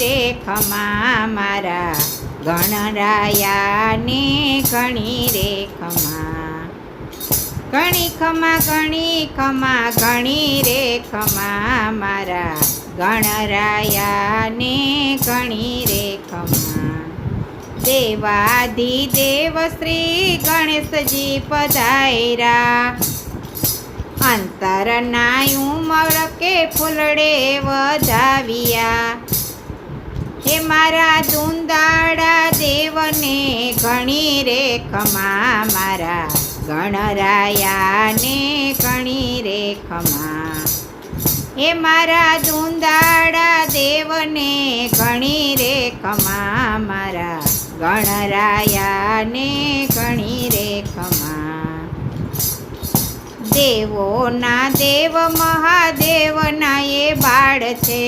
રે ખમા મારા. ગણરાયાને ઘણી રે ખમા ઘણી ખમા ઘણી ખમા ઘણી રે ખમા મારા. ગણરાયાને ઘણી રે ખમા દેવાધિદેવ શ્રી ગણેશજી પધાર્યા અંતરના ઉમર કે ફૂલડે વધાવ્યા હે મારા દુંદાળા દેવને ઘણી રે ખમા, મારા ગણરાયાને ઘણી રે ખમા. હે મારા દુંદાળા દેવને ઘણી રે ખમા, મારા ગણરાયાને ઘણી રે ખમા. દેવોના દેવ મહાદેવના એ બાળ છે.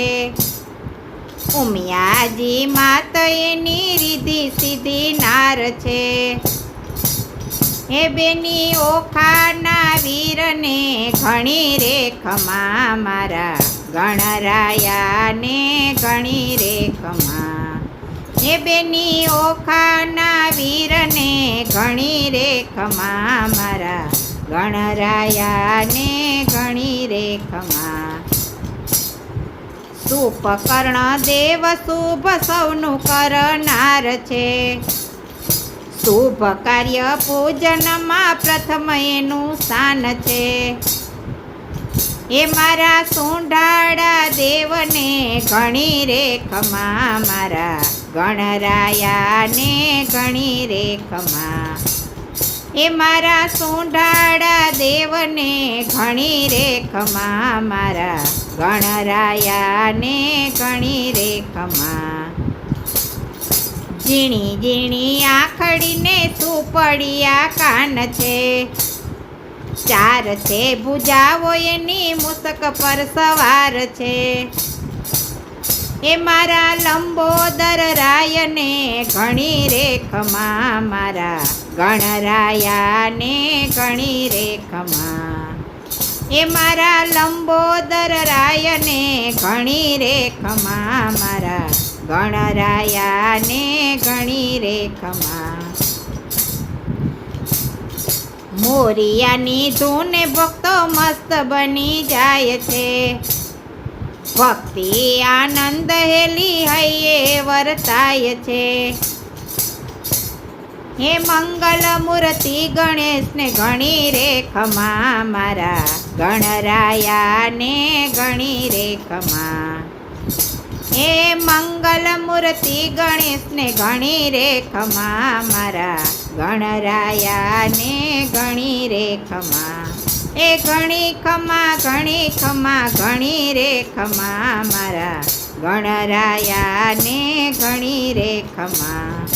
ઉમિયાજી માત એની રીધિ સીધી નાર છે. હે બેની ઓખાના વીરને ઘણી રે ખમા મારા ગણરાયાને ઘણી રે ખમા હે બેની ઓખાના વીરને ઘણી રે ખમા મારા ગણરાયાને ગણી રેખમાં સુપકર્ણ દેવ, શુભ સૌનું કરનાર છે. શુભ કાર્ય પૂજનમાં પ્રથમ એનું સ્થાન છે. એ મારા સુંઢાળા દેવને ઘણી રેખમાં મારા ગણરાયાને ઘણી રે ખમા એ મારા સુંઢાળા દેવને ઘણી રેખમાં મારા ગણરાયાને ઘણી રેખમાં ઝીણી ઝીણી આખડીને સુપડિયા કાન છે. ચાર છે ભુજાઓ એની મુસક પર સવાર છે. એ મારા લંબોદર રાયને ઘણી રેખમાં, મારા ગણરાયાને ઘણી રેખમાં. એ મારા લંબોદર રાયને ઘણી રેખમાં, મારા ગણરાયાને ઘણી રેખમાં. મોરિયાની ધૂને ભક્તો મસ્ત બની જાય છે. ભક્તિ આનંદ હેલી હૈયે વર્તાય છે. હે મંગલ મૂર્તિ ગણેશને ઘણી રે ખમા મારા ગણરાયાને ગણી રે ખમા હે મંગલ મૂર્તિ ગણેશને ઘણી રે ખમા મારા ગણરાયાને ગણી રે ખમા એ ઘણી ખમા ઘણી ખમા ઘણી રે ખમા. મારા ગણરાયાને ઘણી રે ખમા.